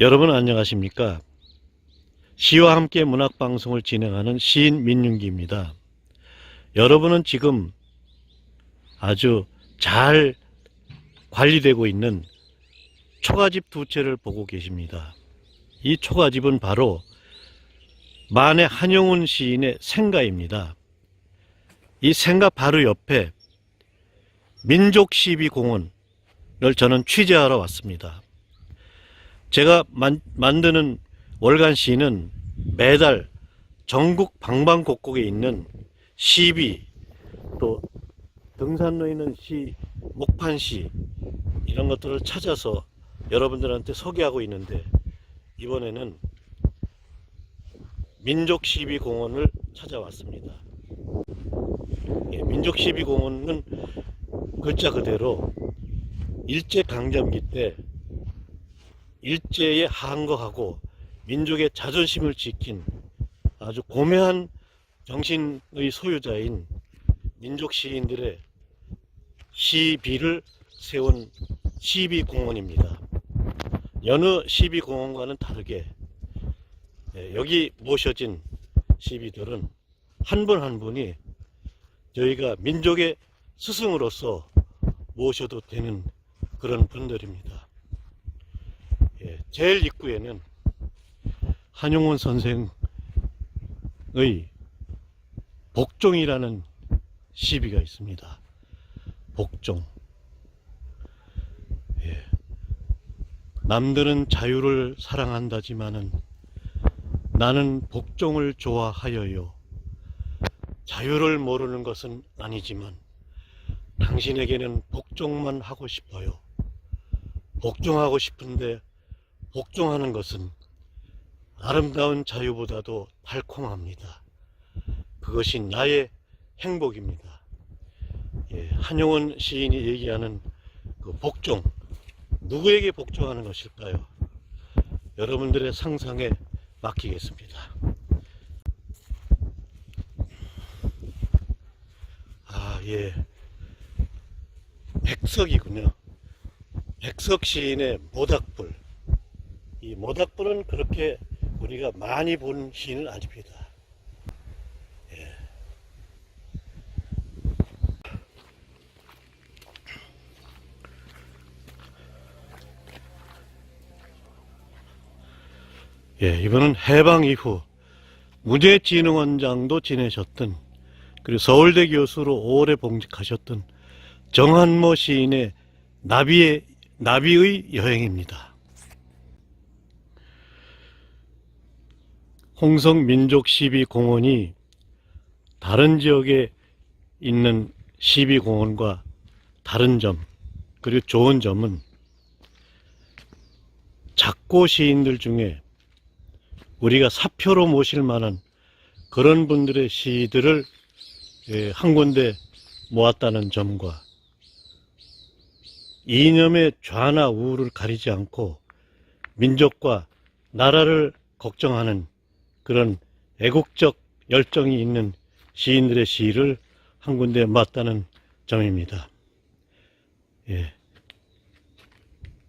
여러분 안녕하십니까? 시와 함께 문학방송을 진행하는 시인 민윤기입니다. 여러분은 지금 아주 잘 관리되고 있는 초가집 두 채를 보고 계십니다. 이 초가집은 바로 만해 한용운 시인의 생가입니다. 이 생가 바로 옆에 민족시비공원을 저는 취재하러 왔습니다. 제가 만, 만드는 월간 시는 매달 전국 방방곡곡에 있는 시비 또 등산로에 있는 시, 목판 시 이런 것들을 찾아서 여러분들한테 소개하고 있는데 이번에는 민족 시비 공원을 찾아왔습니다. 예, 민족 시비 공원은 글자 그대로 일제 강점기 때 일제에 항거하고 민족의 자존심을 지킨 아주 고매한 정신의 소유자인 민족 시인들의 시비를 세운 시비공원입니다. 여느 시비공원과는 다르게 예, 여기 모셔진 시비들은 한분한 분이 저희가 민족의 스승으로서 모셔도 되는 그런 분들입니다. 예, 제일 입구에는 한용운 선생의 복종이라는 시비가 있습니다. 복종. 예, 남들은 자유를 사랑한다지만은 나는 복종을 좋아하여요. 자유를 모르는 것은 아니지만 당신에게는 복종만 하고 싶어요. 복종하고 싶은데 복종하는 것은 아름다운 자유보다도 달콤합니다. 그것이 나의 행복입니다. 예, 한용운 시인이 얘기하는 그 복종, 누구에게 복종하는 것일까요? 여러분들의 상상에 맡기겠습니다. 아, 예. 백석이군요. 백석 시인의 모닥불. 이 모닥불은 그렇게 우리가 많이 본 시인은 아닙니다. 예. 예, 이번은 해방 이후 문예진흥원장도 지내셨던 그리고 서울대 교수로 오래 봉직하셨던 정한모 시인의 나비의 나비의 여행입니다. 홍성 민족 시비 공원이 다른 지역에 있는 시비 공원과 다른 점 그리고 좋은 점은 작고 시인들 중에 우리가 사표로 모실 만한 그런 분들의 시들을 예, 한 군데 모았다는 점과 이념의 좌나 우를 가리지 않고 민족과 나라를 걱정하는 그런 애국적 열정이 있는 시인들의 시를 한 군데 모았다는 점입니다. 예.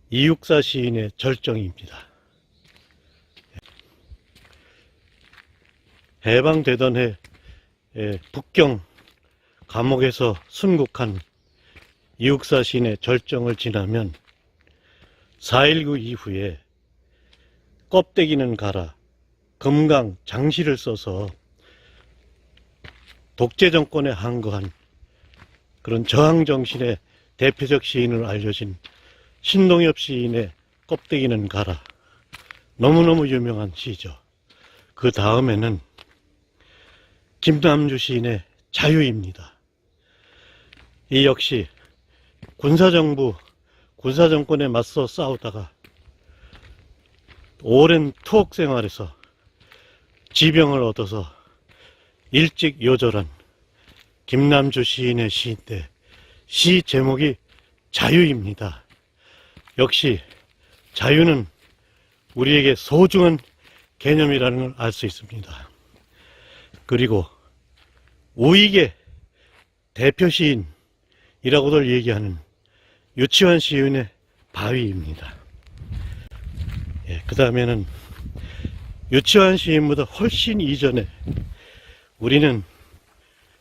이육사 시인의 절정입니다. 해방되던 해 예, 북경 감옥에서 순국한 이육사 시인의 절정을 지나면 4.19 이후에 껍데기는 가라 금강 장시를 써서 독재 정권에 항거한 그런 저항 정신의 대표적 시인으로 알려진 신동엽 시인의 껍데기는 가라 너무너무 유명한 시죠. 그 다음에는 김남주 시인의 자유입니다. 이 역시 군사정부, 군사정권에 맞서 싸우다가 오랜 투옥 생활에서 지병을 얻어서 일찍 요절한 김남주 시인의 시인데 시 제목이 자유입니다. 역시 자유는 우리에게 소중한 개념이라는 걸 알 수 있습니다. 그리고 우익의 대표 시인이라고들 얘기하는 유치원 시인의 바위입니다. 예, 그 다음에는 유치원 시인보다 훨씬 이전에 우리는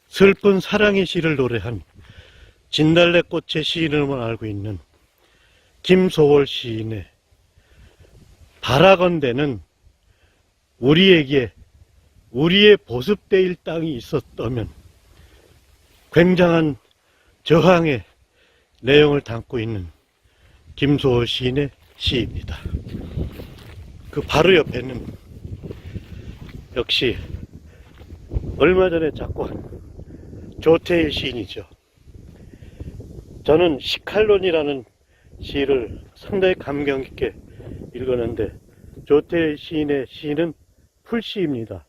슬픈 사랑의 시를 노래한 진달래꽃의 시인으로만 알고 있는 김소월 시인의 바라건대는 우리에게 우리의 보습대일 땅이 있었다면 굉장한 저항의 내용을 담고 있는 김소월 시인의 시입니다. 그 바로 옆에는 역시 얼마 전에 작고한 조태일 시인이죠. 저는 시칼론이라는 시를 상당히 감명 깊게 읽었는데 조태일 시인의 시는 풀시입니다.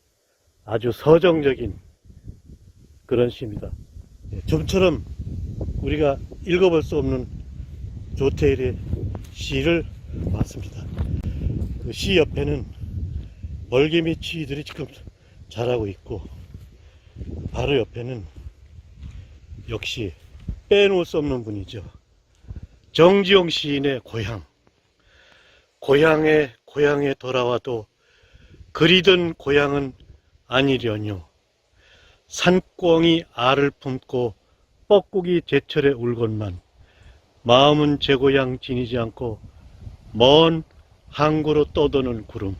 아주 서정적인 그런 시입니다. 예, 좀처럼 우리가 읽어볼 수 없는 조태일의 시를 봤습니다. 그 시 옆에는 멀개미 치들이 지금 자라고 있고 바로 옆에는 역시 빼놓을 수 없는 분이죠. 정지용 시인의 고향. 고향에 고향에 돌아와도 그리던 고향은 아니려뇨. 산꿩이 알을 품고 뻐꾸기 제철에 울건만 마음은 제 고향 지니지 않고 먼 항구로 떠도는 구름.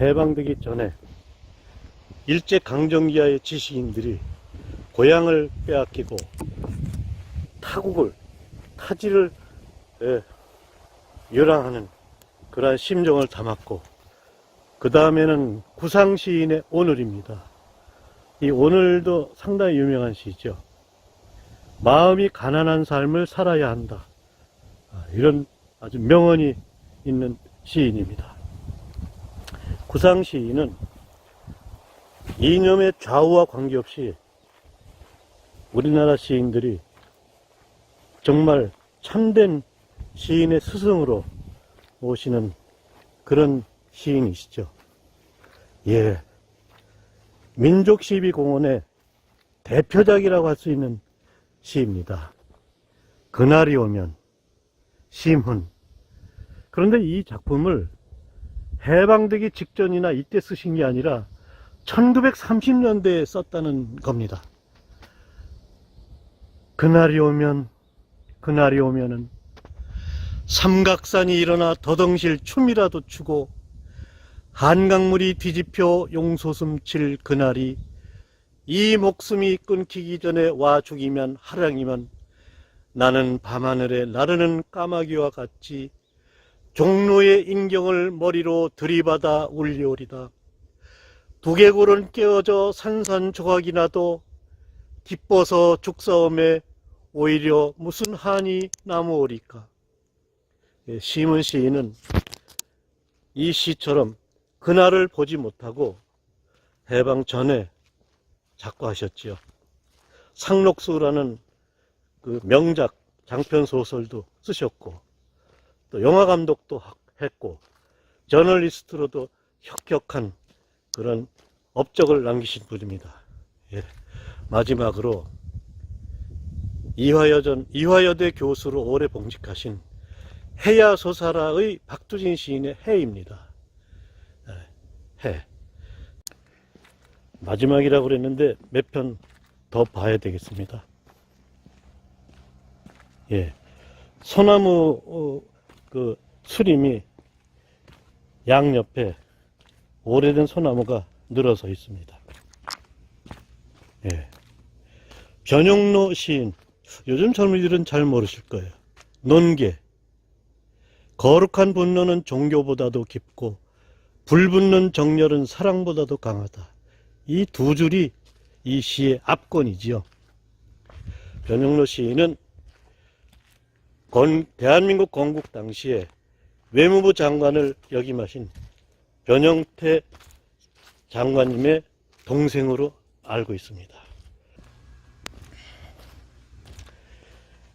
해방되기 전에 일제 강점기하의 지식인들이 고향을 빼앗기고 타국을 타지를 예, 열랑하는 그러한 심정을 담았고 그 다음에는 구상 시인의 오늘입니다. 이 오늘도 상당히 유명한 시죠. 마음이 가난한 삶을 살아야 한다. 아, 이런 아주 명언이 있는 시인입니다. 구상 시인은 이념의 좌우와 관계없이 우리나라 시인들이 정말 참된 시인의 스승으로 모시는 그런 시인이시죠. 예. 민족 시비 공원의 대표작이라고 할 수 있는 시입니다. 그날이 오면 심훈. 그런데 이 작품을 해방되기 직전이나 이때 쓰신 게 아니라 1930년대에 썼다는 겁니다. 그날이 오면, 그날이 오면은 삼각산이 일어나 더덩실 춤이라도 추고 한강물이 뒤집혀 용소숨 칠 그날이 이 목숨이 끊기기 전에 와 죽이면 하량이면 나는 밤하늘에 나르는 까마귀와 같이 종로의 인경을 머리로 들이받아 울리오리다. 두개골은 깨어져 산산조각이 나도 기뻐서 죽사움에 오히려 무슨 한이 남으오리까. 예, 심은 시인은 이 시처럼 그날을 보지 못하고 해방 전에 작고하셨지요. 상록수라는 그 명작 장편 소설도 쓰셨고 또 영화 감독도 했고 저널리스트로도 혁혁한 그런 업적을 남기신 분입니다. 예. 마지막으로 이화여전 이화여대 교수로 오래 봉직하신 해야 소사라의 박두진 시인의 해입니다. 예, 해. 마지막이라고 그랬는데 몇 편 더 봐야 되겠습니다. 예. 소나무 어, 그 수림이 양옆에 오래된 소나무가 늘어서 있습니다. 예. 변용로 시인 요즘 젊은이들은 잘 모르실 거예요. 논계 거룩한 분노는 종교보다도 깊고 불붙는 정열은 사랑보다도 강하다. 이 두 줄이 이 시의 압권이지요. 변영로 시인은 건, 대한민국 건국 당시에 외무부 장관을 역임하신 변영태 장관님의 동생으로 알고 있습니다.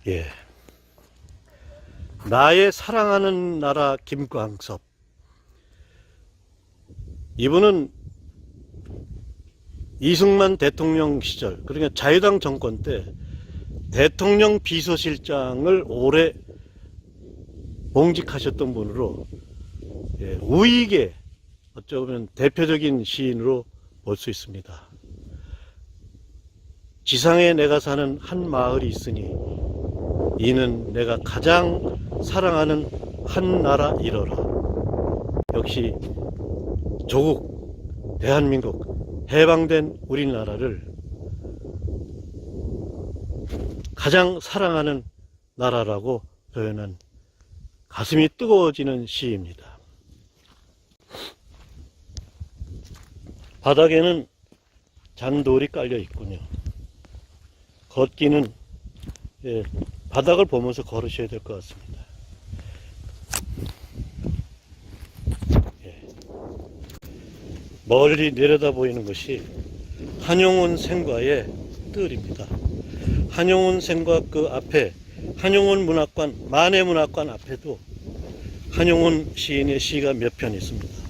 예. 나의 사랑하는 나라 김광섭. 이분은 이승만 대통령 시절, 그러니까 자유당 정권 때 대통령 비서실장을 오래 봉직하셨던 분으로 예, 우익의 어쩌면 대표적인 시인으로 볼 수 있습니다. 지상에 내가 사는 한 마을이 있으니 이는 내가 가장 사랑하는 한 나라 이러라. 역시 조국 대한민국 해방된 우리나라를 가장 사랑하는 나라라고 표현한 가슴이 뜨거워지는 시입니다. 바닥에는 잔돌이 깔려 있군요. 걷기는 예, 바닥을 보면서 걸으셔야 될 것 같습니다. 예. 멀리 내려다 보이는 것이 한용운 생과의 뜰입니다. 한용운 생과 그 앞에 한용운 문학관, 만해문학관 앞에도 한용운 시인의 시가 몇 편 있습니다.